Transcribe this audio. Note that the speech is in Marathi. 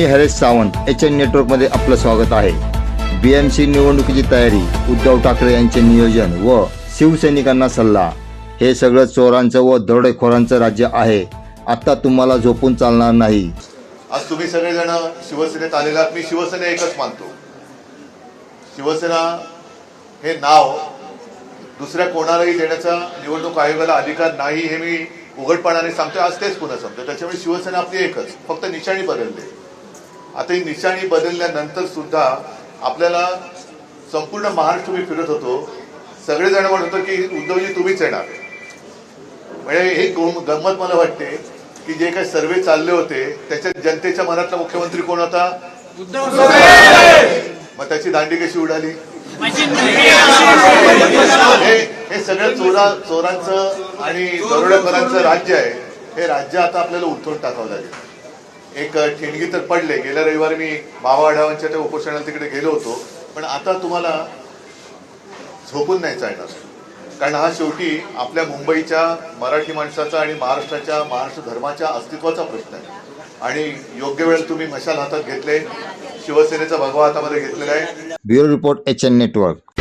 मी हरेश सावंत एच एन नेटवर्कमध्ये आपलं स्वागत आहे. बी एम सी निवडणुकीची तयारी उद्धव ठाकरे यांचे नियोजन व शिवसैनिकांना सल्ला. हे सगळं चोरांचं व दरोडेखोरांचं राज्य आहे. आता तुम्हाला झोपून चालणार नाही. आज तुम्ही सगळेजण शिवसेनेत आलेला मी शिवसेना एकच मानतो. शिवसेना हे नाव दुसऱ्या कोणालाही देण्याचा निवडणूक आयोगाला अधिकार नाही हे मी उघडपणाने सांगतो आज तेच पुन्हा सांगतो त्याच्यामुळे शिवसेना आपली एकच फक्त निशाणी बदलते आता ही निशाणी बदलल्यानंतर सुद्धा आपल्याला संपूर्ण महाराष्ट्र मी फिरत होतो. सगळेजण म्हणत होतो की उद्धवजी तुम्हीच येणार. म्हणजे ही गोम- गंमत मला वाटते की जे काही सर्वे चालले होते त्याच्यात जनतेच्या मनातला मुख्यमंत्री कोण होता? मग त्याची दांडी कशी उडाली हे हे सगळं चोरा चोरांचं आणि दरोडेखोरांचं राज्य आहे. हे राज्य आता आपल्याला उलथून टाकावं लागेल. एक ठिणगी तर पडले. गेल्या रविवारी मी मावा आढावांच्या त्या उपोषणाला तिकडे गेलो होतो. पण आता तुम्हाला झोपून नाही चालणार कारण हा शेवटी आपल्या मुंबईच्या मराठी माणसाचा आणि महाराष्ट्राच्या महाराष्ट्र धर्माच्या अस्तित्वाचा प्रश्न आहे. आणि योग्य वेळ तुम्ही मशाल हातात घेतले. शिवसेनेचा भगवा हातामध्ये घेतलेला आहे. Bureau report H N network.